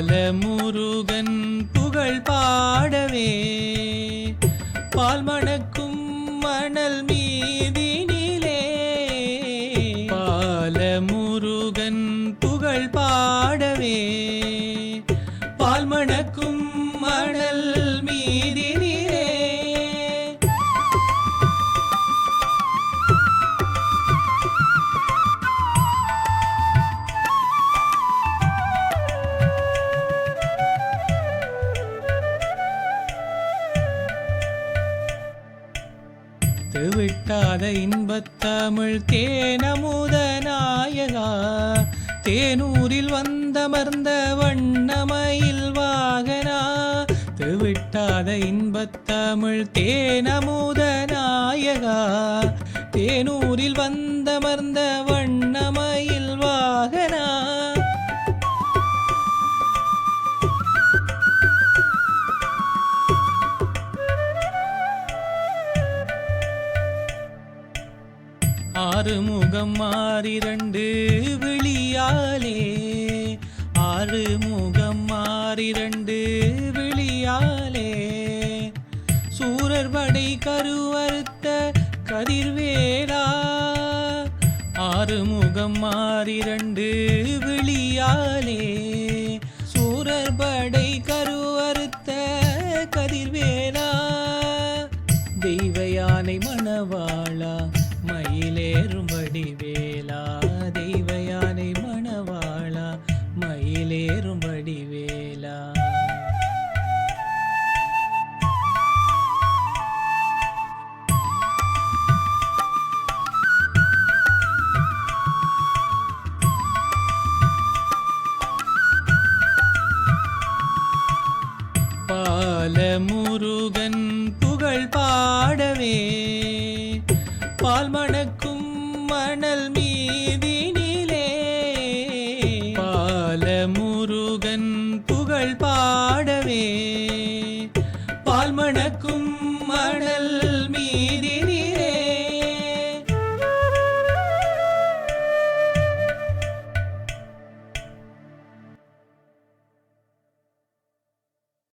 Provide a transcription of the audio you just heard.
பால முருகன் புகழ் பாடவே. பால் மணக்கும் மணல் மீதினிலே பால முருகன் புகழ் பாடவே. பால் மணக்கும் இன்பத்தமிழ் தேனமுத நாயகா தேனூரில் வந்தமர்ந்த வண்ணமயில் வாகனா. தெவிட்டாத இன்பத்தமிழ் தேனமுத நாயகா தேனூரில் வந்தமர்ந்த வண்ணம ஆறு முகம் மாறிரண்டு விழியாலே. ஆறு முகம் மாறிரண்டு விழியாலே. சூரர் படை கருவறுத்த கதிர்வேலா. ஆறு முகம் மாறிரண்டு விழியாலே. சூரர் படை கருவறுத்த கதிர்வேலா. தெய்வ யானை மணவாளா மயிலேறும்படி வேலா தெய்வ யானை மணவாளா மயிலேறும்படி பால முருகன் புகழ் பாடவே பால் மணக்கும் மணல் மீதினிலே பாலமுருகன் புகழ் பாடவே. பால் மணக்கும்